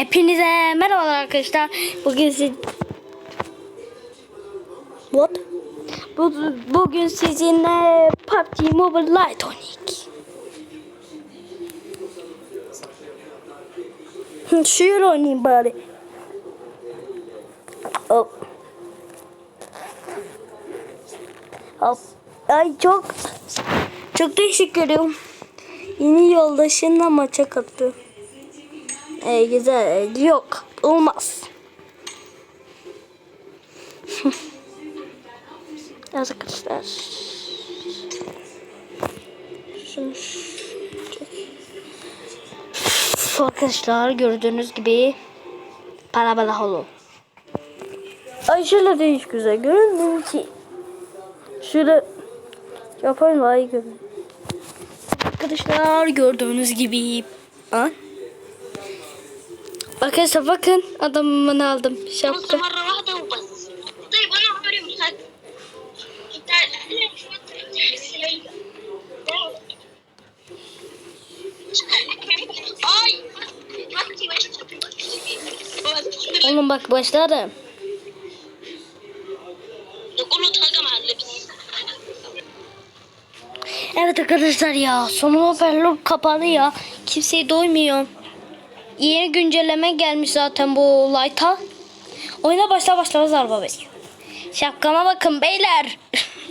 Hepinize merhabalar arkadaşlar. Bugün siz... What? Bu, bugün sizinle PUBG Mobile Lite oynayak. Hı, Şöyle oynayayım bari. Hop. Hop. Ay çok çok teşekkür ederim. Yeni yoldaşınla maça katıldı. Ee, güzel. Yok. Olmaz. Arkadaşlar. Şunu şu arkadaşlar gördüğünüz gibi parabala holo. Ay şöyle de hiç güzel görünmüyor ki. Şöyle yapayım daha iyi görünüyor. Arkadaşlar gördüğünüz gibi. Ha? Arkadaşlar bakın adamımın aldım şapka. Oğlum bak başladım. Evet arkadaşlar ya sonuma perlok kapalı ya. Kimseyi doymuyor. Yeni güncelleme gelmiş zaten bu Light'a. Oyuna başla başlamaz araba bekliyor. Şapkama bakın beyler.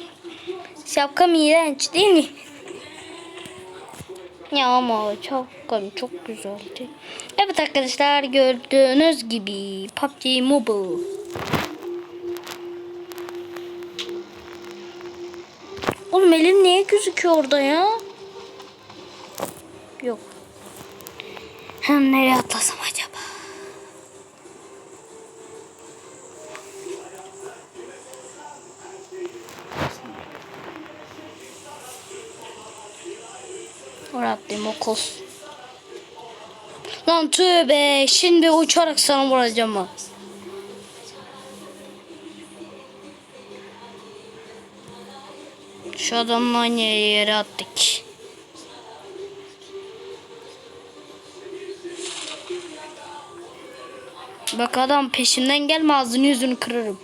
Şapkam iğrenç değil mi? Ya ama şapkam çok güzeldi. Evet arkadaşlar gördüğünüz gibi PUBG Mobile. Oğlum elim niye gözüküyor orada ya? Yok. Hem nereye atlasam acaba? Oraya atlayayım o kos. Lan tövbe şimdi uçarak sana vuracağım ha. Şu adamla aynı yere attık. Bak adam peşinden gelme ağzını yüzünü kırarım.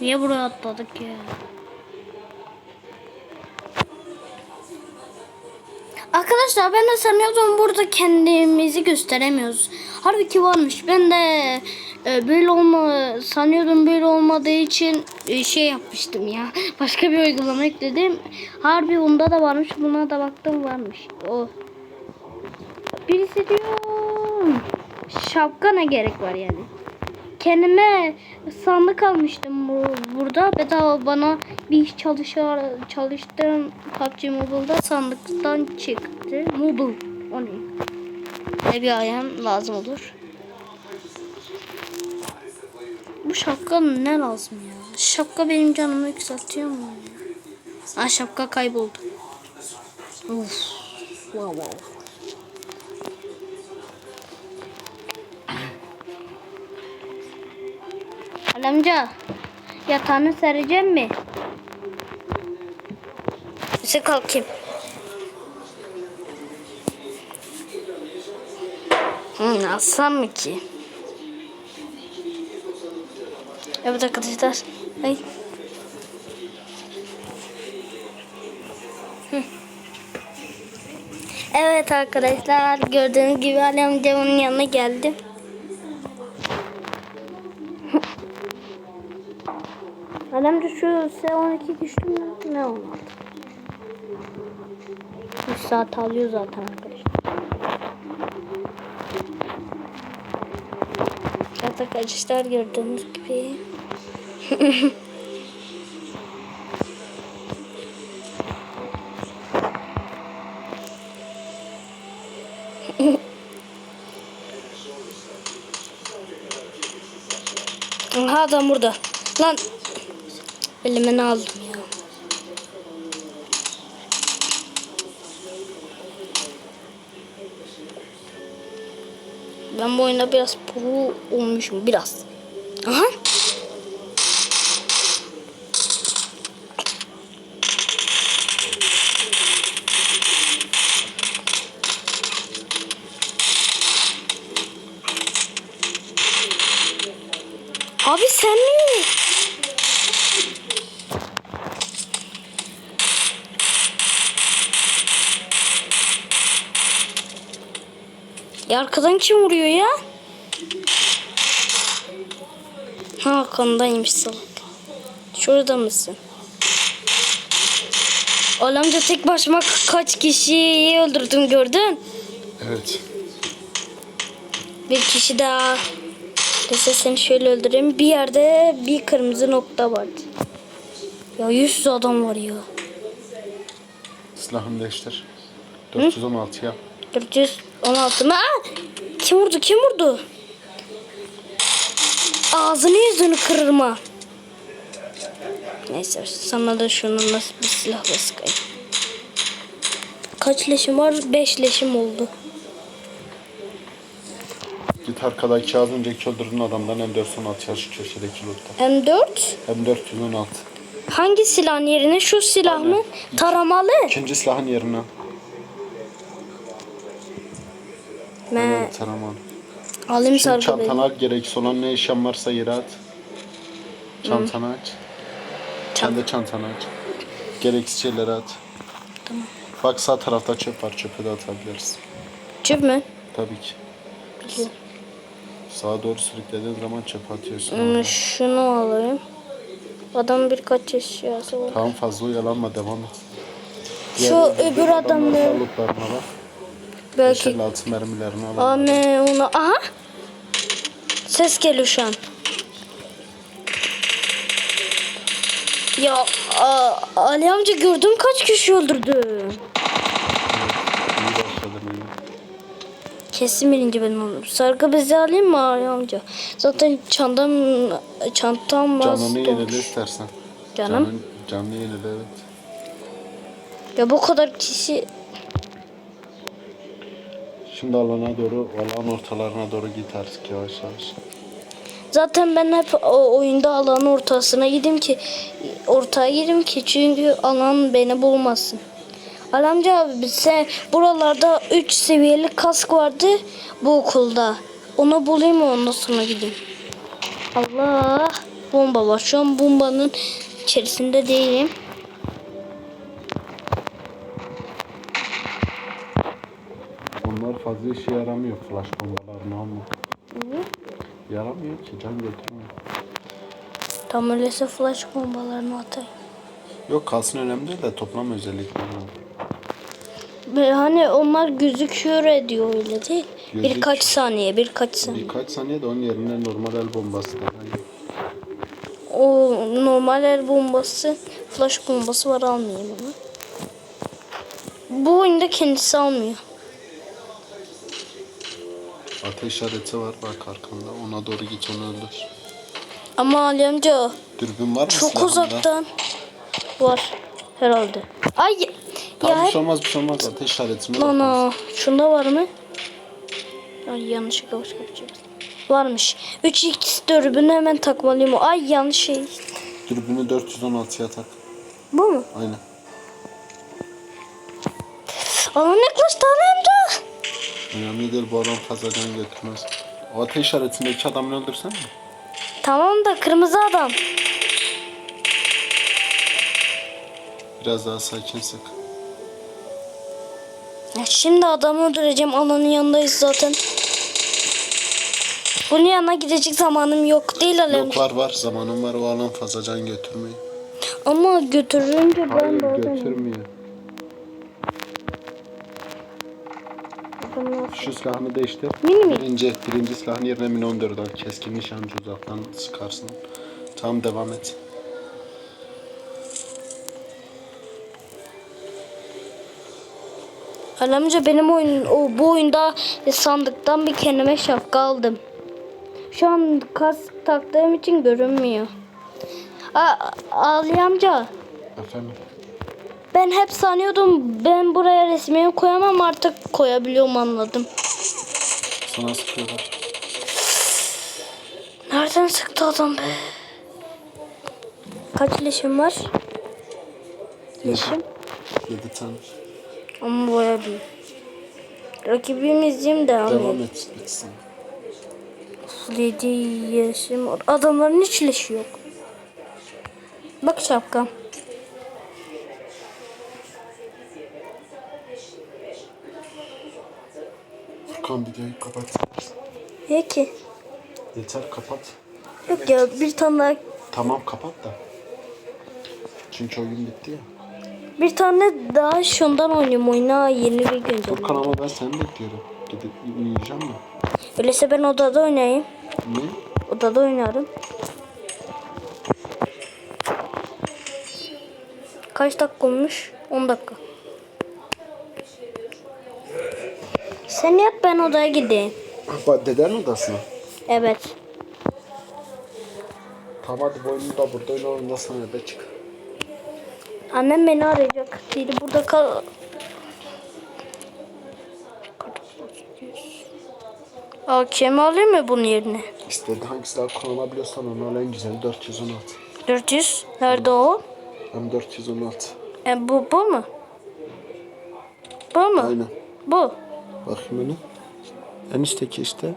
Niye buraya atladık ya? Arkadaşlar ben de sanıyordum burada kendimizi gösteremiyoruz. Halbuki varmış. Ben de e, böyle olma sanıyordum böyle olmadığı için şey yapmıştım ya. Başka bir uygulama ekledim. Harbi bunda da varmış. Buna da baktım varmış. O. Birisi diyor. Şapka ne gerek var yani? Kendime sandık almıştım bu, burada. Bedava bana bir iş çalışar, çalıştığım PUBG Mobile'da sandıktan çıktı. Mobile. O ne? Ne bir ayağım lazım olur. Bu şapka ne lazım ya? Şapka benim canımı yükseltiyor mu? Aa şapka kayboldu. Uf. Wow wow. Ali amca yatağını sereceğim mi? İşte kalkayım. Hmm, alsam mı ki? Evet arkadaşlar. Ay. Evet arkadaşlar gördüğünüz gibi Ali amcamın yanına geldim. Annem de şu S12 düştü mü? Ne olmadı? 3 saat alıyor zaten arkadaşlar. Evet arkadaşlar gördüğünüz gibi. Aha adam burada. Lan elime ne aldım ya. Ben bu oyunda biraz pro olmuşum biraz. Aha. Ya arkadan kim vuruyor ya? Ha arkandaymış salak. Şurada mısın? Alamca tek başıma kaç kişiyi öldürdüm gördün? Evet. Bir kişi daha. Dese seni şöyle öldüreyim. Bir yerde bir kırmızı nokta vardı. Ya 100 adam var ya. Silahını değiştir. 416 Hı? ya. 400 16 mı? Kim vurdu? Kim vurdu? Ağzını yüzünü kırırım ha. Neyse sana da şunu nasıl bir silahla sıkayım. Kaç leşim var? 5 leşim oldu. Git arkadaki az önceki çıldırdığın adamdan M416 yarışı köşedeki lootta. M4? M416. Hangi silahın yerine? Şu silah mı? Taramalı. İkinci silahın yerine. Evet, tamam. alayım Şimdi sargı çantana al, gereksiz olan ne eşyan varsa yere at. Çantanı aç. Sen de çantanı aç. Gereksiz şeyleri at. Tamam. Bak sağ tarafta çöp var, çöpe de atabiliriz. Çöp mü? Tabii ki. Biliyorum. Sağa doğru sürüklediğin zaman çöpe atıyorsun. Hmm, Şunu alayım. Adam birkaç eşyası var. Tamam fazla oyalanma, devam et. Şu öbür Sağlıklarına bak. Belki 56 mermilerini al. Ame ona aha. Ses geliyor şu an. Ya a, Ali amca gördüm kaç kişi öldürdü. Kesin birinci benim oldum. Sargı bezi alayım mı Ali amca? Zaten çantam çantam az Canını yenile istersen. Canım. Canın, canını yenile evet. Ya bu kadar kişi Şimdi alana doğru, alan ortalarına doğru git artık yavaş yavaş. Zaten ben hep o oyunda alanın ortasına gidim ki ortaya gidim ki çünkü alan beni bulmasın. Alamca abi sen buralarda 3 seviyeli kask vardı bu okulda. Onu bulayım mı ondan sonra gideyim. Allah bomba var. Şu an bombanın içerisinde değilim. Onlar fazla işe yaramıyor flash bombalarını ama. Yaramıyor ki can götürmüyor. Tam öyleyse flash bombalarını atayım. Yok kalsın önemli değil de toplam özellikleri. Ve hani onlar gözüküyor ediyor öyle değil. Gözük- Birkaç saniye, birkaç saniye. Birkaç saniyede onun yerine normal el bombası da. O normal el bombası, flash bombası var almayayım onu. Bu oyunda kendisi almıyor. Ateş işareti var bak arkanda. Ona doğru git onu öldür. Ama Ali amca Dürbün var mı çok silahında? uzaktan var herhalde. Ay Tamam ya bir hep şey olmaz bir şey olmaz. Ateş işaretine lan bak. o. Şunda var mı? Ay yanlışlıkla başka bir şey. Varmış. 3x dürbünü hemen takmalıyım. Ay yanlış şey. Dürbünü 416'ya tak. Bu mu? Aynen. Alan yaklaştı Ali amca. Önemli değil bu adam fazla can götürmez. O ateş işaretindeki adamı öldürsen mi? Tamam da kırmızı adam. Biraz daha sakin sık. Ya şimdi adamı öldüreceğim. Alanın yanındayız zaten. Bunun yanına gidecek zamanım yok değil Alem. Yok var var zamanım var o alan fazla can götürmüyor. Ama götürünce ben Hayır de oradan- Şu silahını değiştir. Mini mi? Birinci, birinci silahın yerine mini 14 al. Keskin nişancı uzaktan sıkarsın. Tamam devam et. Alemce benim oyun o bu oyunda sandıktan bir kendime şapka aldım. Şu an kas taktığım için görünmüyor. Aa, Ali amca Efendim? Ben hep sanıyordum ben buraya resmimi koyamam artık koyabiliyorum anladım. Sana sıkıyorlar. Nereden sıktı adam be? Kaç leşim var? Leşim. 7 tane. Ama boya büyük. Rakibimizciyim devam, Devam et. et. Bitsin. 37 yaşım. var. Adamların hiç leşi yok. Bak şapkam. Furkan videoyu kapat. Peki. Yeter kapat. Yok ya bir tane daha Tamam kapat da. Çünkü oyun bitti ya. bir tane daha şundan oynayayım oyuna yeni bir güncel. Furkan ama ben seni bekliyorum. Gidip uyuyacağım mı? Öyleyse ben odada oynayayım. Ne? Odada oynarım. Kaç dakika olmuş? 10 dakika. Sen yat ben odaya gideyim. Bak deden odasına. Evet. Tamam hadi bu oyunu da burada oyna ondan sonra eve çık. Annem beni arayacak. Dedi burada kal. Aa, kim alayım mı bunun yerine? İstediğin hangi silah kullanabiliyorsan onu al en güzeli 416. 400. Nerede o? Hem 416. E, bu, bu mu? Bu mu? Aynen. Bu. Bakayım öyle. En üstteki işte.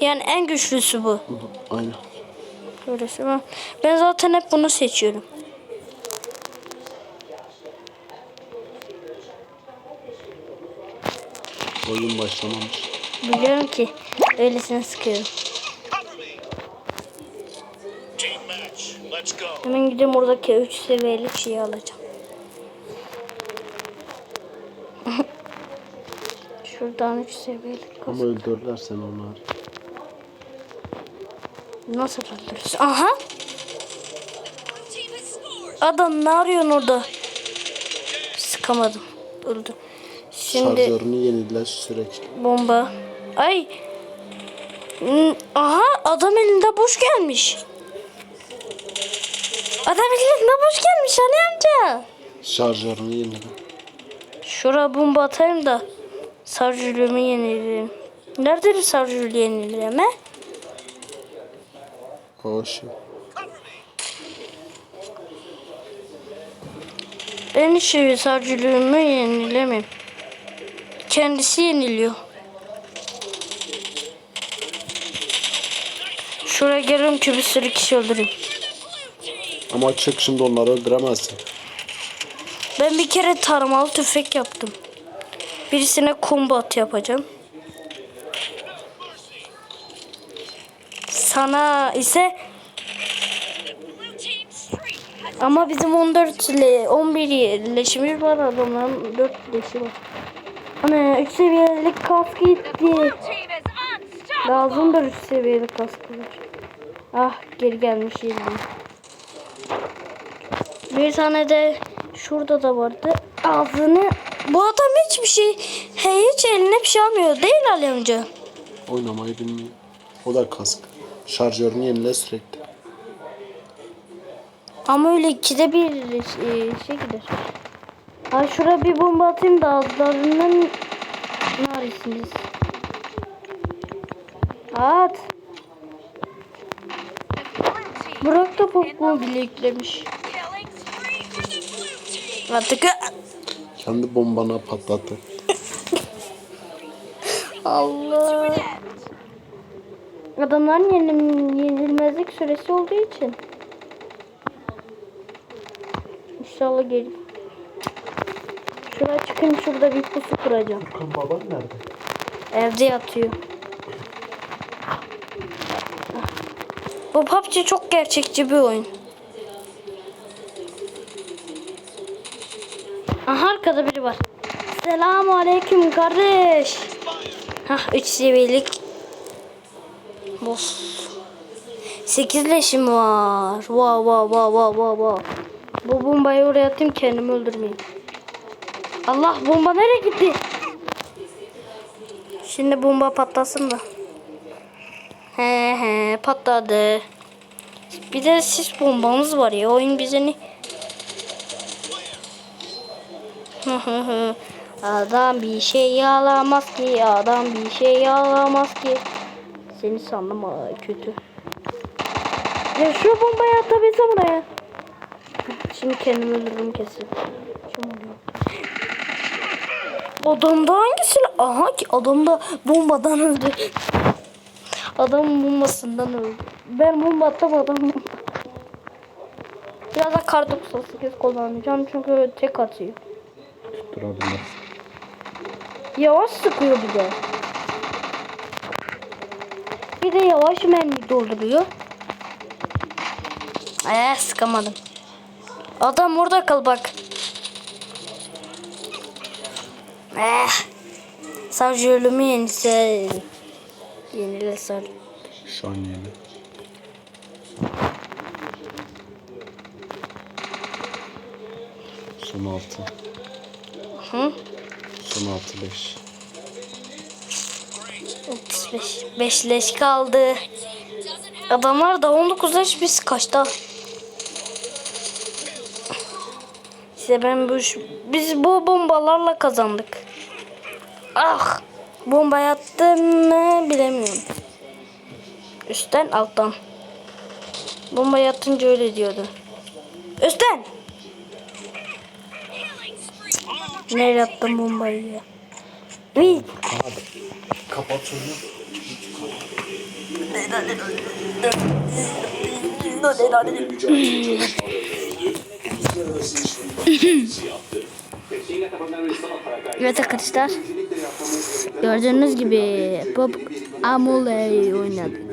Yani en güçlüsü bu. Aynen. Böylesi mi? Ben zaten hep bunu seçiyorum. Oyun başlamamış. Biliyorum ki öylesine sıkıyorum. Hemen gideyim oradaki 3 seviyelik şeyi alacağım. Şuradan 3 seviyelik kas. Ama öldürürler seni onlar. Nasıl öldürürsün? Aha! Adam ne arıyorsun orada? Sıkamadım. Öldü. Şimdi Şarjörünü yenilediler sürekli. bomba. Ay! Aha adam elinde boş gelmiş. Adam elinde boş gelmiş Ali amca. Şarjörünü yeniledi. Şura bomba atayım da sarjülümü yenilerim. Nerede bir sarjülü yenileme? Şey. Ben şey sarjülümü yenilemem. Kendisi yeniliyor. Şuraya gelirim ki bir sürü kişi öldüreyim. Ama çık şimdi onları öldüremezsin. Ben bir kere taramalı tüfek yaptım. Birisine combat yapacağım. Sana ise ama bizim 14 ile 11 leşimiz var adamların 4 leşi var. Ana 3 seviyelik kask gitti. Lazımdır 3 seviyelik kasklar. Ah geri gelmiş yedim. Bir tane de şurada da vardı. Ağzını bu adam hiçbir şey he, hiç eline bir şey almıyor değil Ali amca. Oynamayı bilmiyor. O da kask. Şarjörünü yenile sürekli. Ama öyle ikide bir e, şey gider. Ha şuraya bir bomba atayım da ağızlarından narisiniz. At. Burak da popcorn bile yüklemiş. Artık Kendi bombana patlattı. Allah. Adamların yenil- yenilmezlik süresi olduğu için. İnşallah gelir. Şuraya çıkayım şurada bir pusu kuracağım. Furkan baban nerede? Evde yatıyor. Bu PUBG çok gerçekçi bir oyun. Aha arkada biri var. Selamun aleyküm kardeş. Hah 3 seviyelik. Boss. 8 leşim var. Wow wow wow wow wow wow. Bu bombayı oraya atayım kendimi öldürmeyeyim. Allah bomba nereye gitti? Şimdi bomba patlasın da. He he patladı. Bir de sis bombamız var ya oyun bize ne? Hı hı hı. adam bir şey alamaz ki adam bir şey alamaz ki. Seni sandım ha, kötü. Ya şu bombayı atabilsem oraya. Şimdi kendimi öldürürüm kesin. Adamda hangisi? Aha ki adamda bombadan öldü. Adam bombasından öldü. Ben bomba attım adam bomba. Biraz da kar 98 kullanacağım çünkü tek atıyor. Durabilir. Yavaş sıkıyor bir de. Bir de yavaş mermi dolduruyor. Eee sıkamadım. Adam orada kal bak. Eh. Sarjörlümü yenise. Yenile sar. Şu an yeni. Son altı. Hı? Son altı beş. 35. 5 leş kaldı. Adamlar da 19 leş biz kaçta? İşte ben bu biz bu bombalarla kazandık. Ah! Bomba attım mı bilemiyorum. Üstten alttan. Bomba yatınca öyle diyordu. Üstten! Nereye attım bombayı ya? Uy! Kapat şunu. Evet arkadaşlar. Gördüğünüz gibi Bob Amoley oynadı.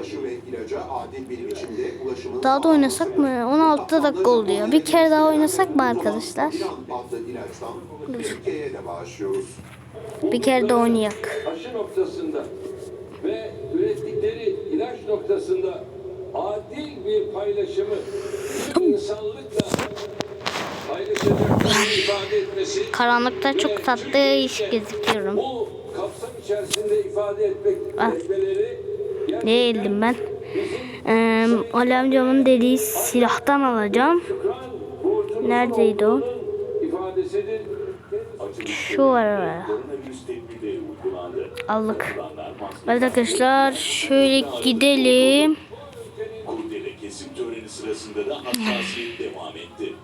Aşı ve ilaca adil bir biçimde ulaşımın Daha da oynasak mı? 16 dakika oldu ya. Bir kere daha oynasak mı arkadaşlar? Türkiye'ye de bağışlıyoruz. Bir kere de oynayak. aşı noktasında ve ürettikleri ilaç noktasında adil bir paylaşımı insanlıkla Karanlıkta çok tatlı iş gözüküyorum. bu kapsam içerisinde ifade etmek Ah. etmeleri Ne eldim ben? Ee, Ali amcamın dediği silahtan alacağım. Neredeydi o? Şu var arada. Aldık. Evet arkadaşlar şöyle gidelim. Kurdele kesim töreni sırasında da hassasiyet devam etti.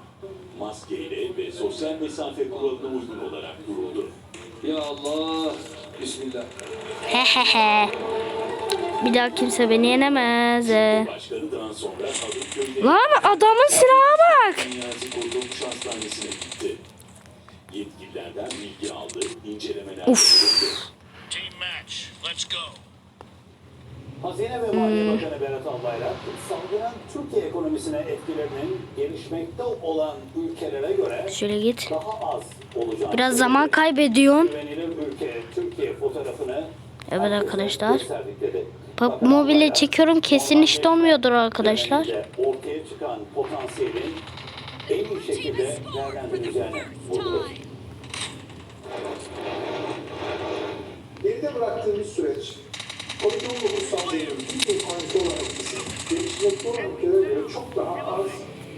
Maskeyle ve sosyal mesafe kuralına uygun olarak duruldu. Ya Allah. Bismillah. Hehehe. Bir daha kimse beni yenemez. Lan adamın silahına bak. Uf. Hazine ve Maliye Bakanı Berat Albayrak, salgının Türkiye ekonomisine etkilerinin gelişmekte olan ülkelere göre Şöyle git. daha az olacağını Biraz zaman kaybediyorsun. güvenilir ülke Türkiye fotoğrafını Evet arkadaşlar. Bak mobile çekiyorum kesin işte olmuyordur arkadaşlar. Ortaya çıkan potansiyelin en iyi şekilde değerlendirileceğini vurguladı. Geride bıraktığımız süreç COVID-19 salgının Türkiye ekonomisi etkisi gelişmekte olan ülkelere göre çok daha az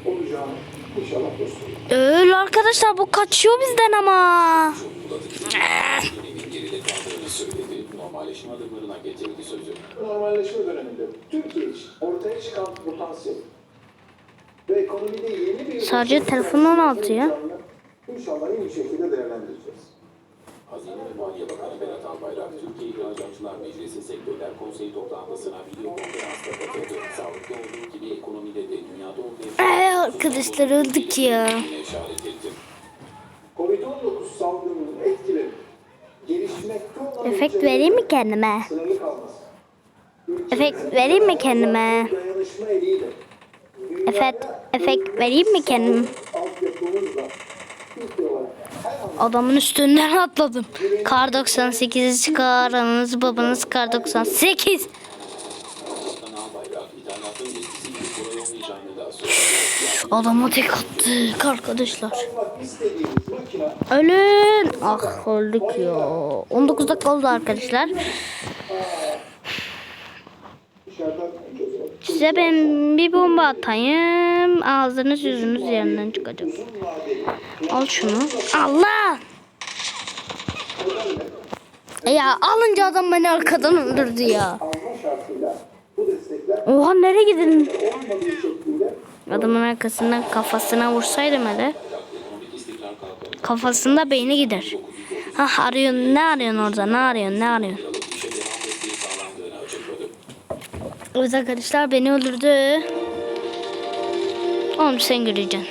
olacağını inşallah gösteriyor. Öyle arkadaşlar bu kaçıyor bizden ama. Normalleşme adımlarına getirdi sözü. Normalleşme döneminde Türkiye için ortaya çıkan potansiyel ve ekonomide yeni bir Sadece telefondan altı ya. İnşallah iyi şekilde değerlendireceğiz. Hazine ve Maliye Bakanı Berat Albayrak, Türkiye İhracatçılar Meclisi Sektörler Konseyi toplantısına video konferansla katıldı. Sağlıklı olduğu gibi ekonomide de dünyada ortaya Ay arkadaşlar öldük ya. çıkmaya işaret etti. Covid-19 salgınının etkileri Efekt vereyim mi kendime? Efekt vereyim mi kendime? Efekt, efekt vereyim mi kendime? Adamın üstünden atladım. Kar 98'i çıkarınız babanız kar 98. Adama tek attık arkadaşlar. Ölün. Ah öldük ya. 19 dakika oldu arkadaşlar. Size ben bir bomba atayım. Ağzınız yüzünüz yerinden çıkacak. Al şunu. Allah. Ya alınca adam beni arkadan öldürdü ya. Oha nereye gidin? Adamın arkasından kafasına vursaydım hele. Kafasında beyni gider. Ha arıyorsun ne arıyorsun orada ne arıyorsun ne arıyorsun? Evet arkadaşlar beni öldürdü. Oğlum sen göreceksin.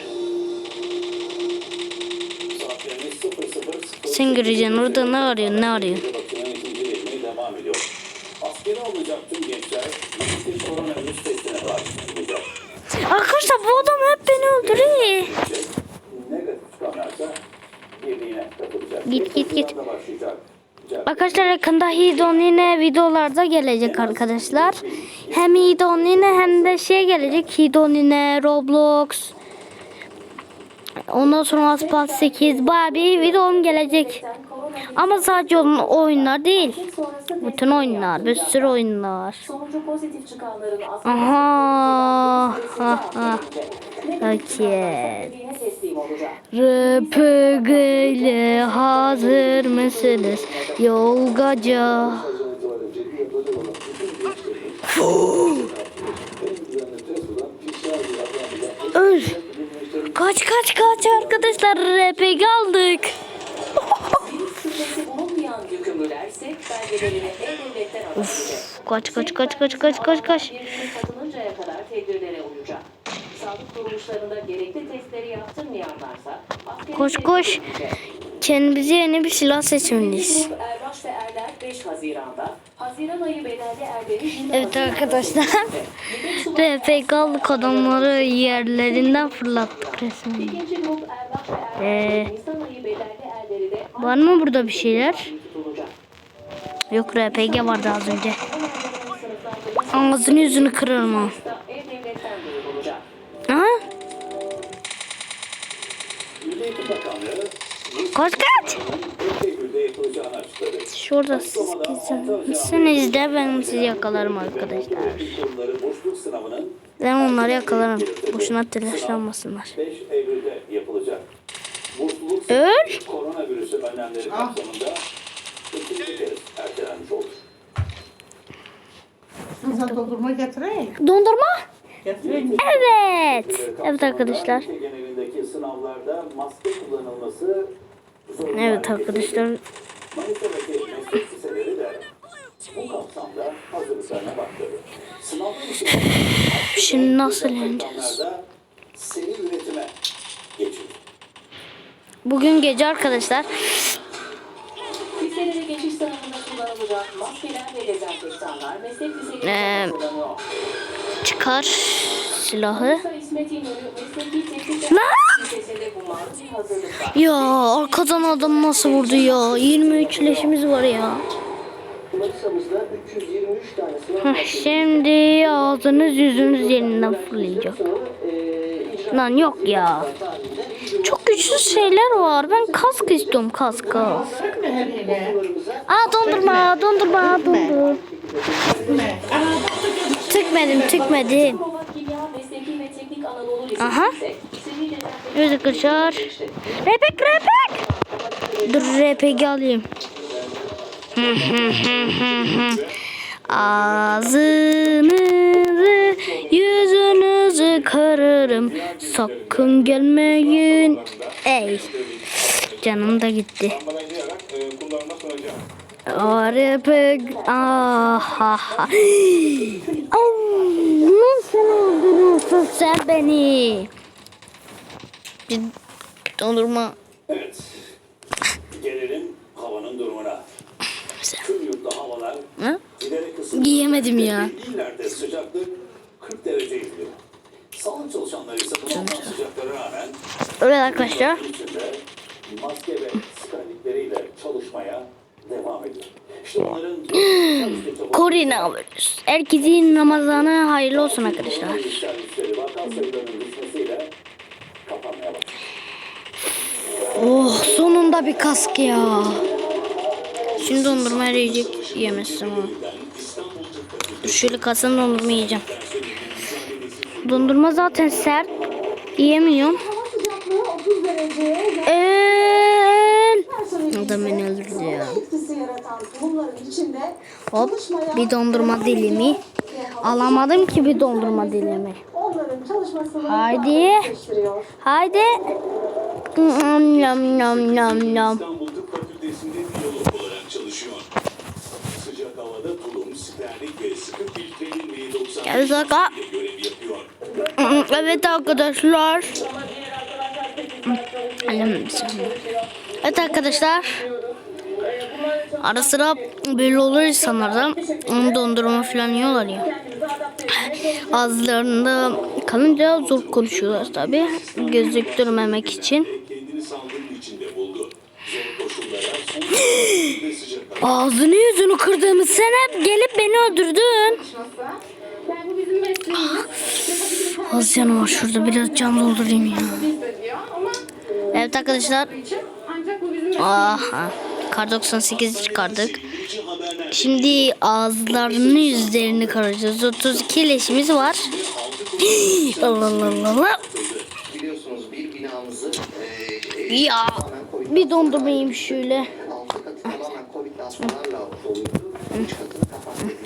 Saatlerimiz 00.00. Sen göreceksin orada ne arıyorsun ne arıyorsun? Birliğine katılacak. Git, git, git. Arkadaşlar yakında Hidon yine videolarda gelecek arkadaşlar. Hem Hidon yine hem de şey gelecek. Hidon yine Roblox. Ondan sonra Asphalt 8 bayağı bir videom gelecek. Ama sadece onun oyunlar değil. Bütün oyunlar, bir sürü oyunlar. Aha. Ha ha. RPG ile hazır mısınız? Yolgaca. Öl. Kaç kaç kaç arkadaşlar RPG aldık. Alabilecek. Kaç kaç kaç kaç kaç kaç kaç. Sağlık kuruluşlarında gerekli testleri yaptırmayanlarsa Koş, koş. Kendimize yeni bir silah seçmeliyiz. Grup Erbaş ve Erler 5 Haziran'da, Haziran ayı bedelli erleri 20 Evet arkadaşlar. RPG aldık adamları yerlerinden fırlattık resmen. Ee, Var mı burada bir şeyler? Yok RPG vardı az önce. Ağzını yüzünü kırarım ha. Kaç kaç. Şurada siz gitseniz de ben sizi yakalarım arkadaşlar. Kurumları boşluk sınavının Ben onları yakalarım. Boşuna telaşlanmasınlar. 5 Eylül'de yapılacak. Bursluluk Öl. koronavirüsü önlemleri kapsamında ikinci kez ertelenmiş olur. Kıza doldurma getireyim. Dondurma? Getireyim. Evet. Evet arkadaşlar. Genelindeki sınavlarda maske kullanılması Evet arkadaşlar. Şimdi nasıl geçildi. Bugün gece arkadaşlar. Ee. Çıkar silahı. Lan! Ya arkadan adam nasıl vurdu ya? 23 leşimiz var ya. Manisa'mızda 323 tane sınav Heh, Şimdi ağzınız yüzünüz yerinden fırlayacak. Lan yok ya. Çok güçlü şeyler var. Ben kask istiyorum kask kask. Aa dondurma dondurma dondur. Tıkmedim tıkmedim. Aha. Evet arkadaşlar. Repek repek. Dur repek alayım. Ağzınızı yüzünüzü kırarım. Sakın gelmeyin. Ey. Canım da gitti. Aa, repek. Aha. Au, Nasıl öldürüyorsun sen beni? Bir dondurma. Evet. Gelelim havanın durumuna. Tüm yurtta havalar Ha? giderek ısınıyor. Giyemedim ya. İllerde sıcaklık 40 derece gidiyor. Sağlık çalışanları ise bu sıcaklara rağmen Evet arkadaşlar. maske ve siperlikleriyle çalışmaya devam ediyor. İşte onların. Herkesin Ramazanı hayırlı olsun arkadaşlar. Oh sonunda bir kask ya. Şimdi dondurma yiyecek yemezsin ama. Dur şöyle kasın dondurma yiyeceğim. Dondurma zaten sert. Yiyemiyorum. El. Adam beni öldürdü ya. Hop bir dondurma dilimi. Alamadım ki bir dondurma dilimi. Haydi. Haydi. Nom nom nom nom. Sıcak Evet arkadaşlar. Evet arkadaşlar. Ara sıra böyle olur insanlarda. Dondurma falan yiyorlar ya. Ağızlarında kalınca zor konuşuyorlar tabi. Gözüktürmemek için. Ağzını yüzünü kırdığımı sen hep gelip beni öldürdün. Mesleğimiz. Az canım var şurada biraz can doldurayım ya. Evet arkadaşlar. Aha. Kar 98 çıkardık. Şimdi ağızlarını yüzlerini karacağız. 32 leşimiz var. Allah Allah Allah Ya bir dondurma yiyeyim şöyle. altı katı tamamen Covid hastalarla doluydu. Üç katını kapattık.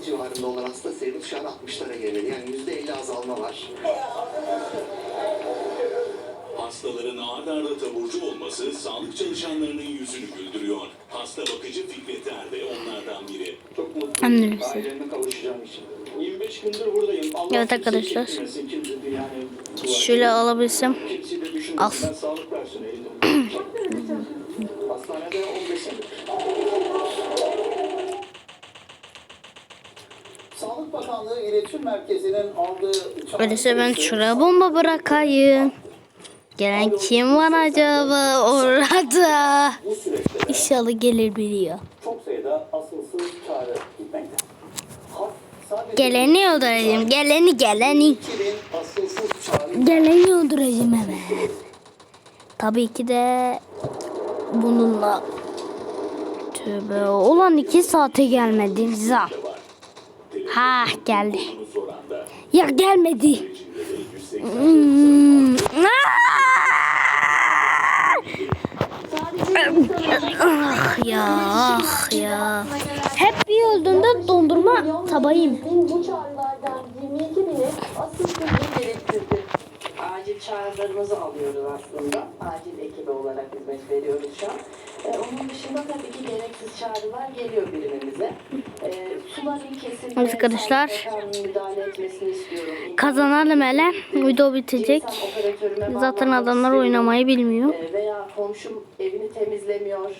120-130 civarında olan hasta sayımız şu an 60'lara geriledi. Yani %50 azalma var. Hastaların ard arda taburcu olması sağlık çalışanlarının yüzünü güldürüyor. Hasta bakıcı Fikret Er de onlardan biri. Çok mutluyum. Ailemle kavuşacağım için. 25 gündür buradayım. Allah Evet kimseyi arkadaşlar. kimse yani Şöyle alabilsem. Kimseyi de düşünmesin. Al. Ben sağlık personeliydim. Hastanede 15 senedir. Sağlık Bakanlığı İletişim Merkezi'nin aldığı... Öyleyse ben şuraya bomba bırakayım. Gelen kim var acaba orada? İnşallah gelir biliyor. Geleni öldüreceğim. Geleni geleni. 2000 asılsız çağrı Geleni öldüreceğim hemen. Tabii ki de bununla Tövbe. Ulan iki saate gelmedi. Zam. Ha geldi. Ya gelmedi. Hmm. Ah ya ah ya. Hep bir öldüğünde dondurma tabayım. Bu çağrılardan 22 bini asıl gerektirdi. Acil çağrılarımızı alıyoruz aslında. Acil ekibi olarak hizmet veriyoruz şu an. Ee, onun dışında tabii ki gereksiz çağrılar geliyor birimimize. Ee, suların kesilmesi, Arkadaşlar, müdahale etmesini istiyorum. Kazanalım hele. Video bitecek. Operatörüme Zaten bağlanmak adamlar oynamayı bilmiyor. Ee, veya komşum evini temizlemiyor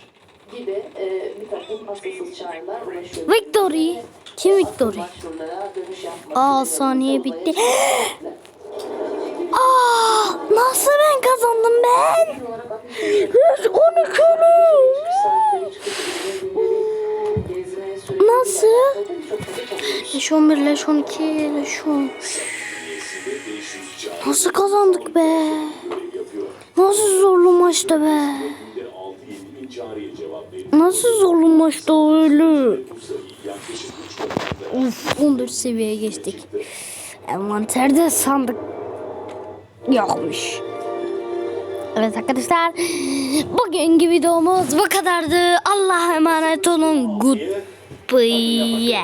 gibi e, bir takım asılsız çağrılar ulaşıyor. Victory. Kim Victory? Başvurulara dönüş yapmak Aa saniye dolayı bitti. Aa nasıl ben kazandım ben? 112 gezmeye sürekli Nasıl? Leş 11, leş 12, leş 10. Nasıl kazandık be? Nasıl zorlu maçta be? 6-7 bin çağrıya cevap veriyor. Nasıl zorlu maçta öyle? Bu sayı yaklaşık 3 katında Of 14 seviyeye geçtik. Envanterde sandık yokmuş. Evet arkadaşlar bugünkü videomuz bu kadardı. Allah'a emanet olun. Goodbye.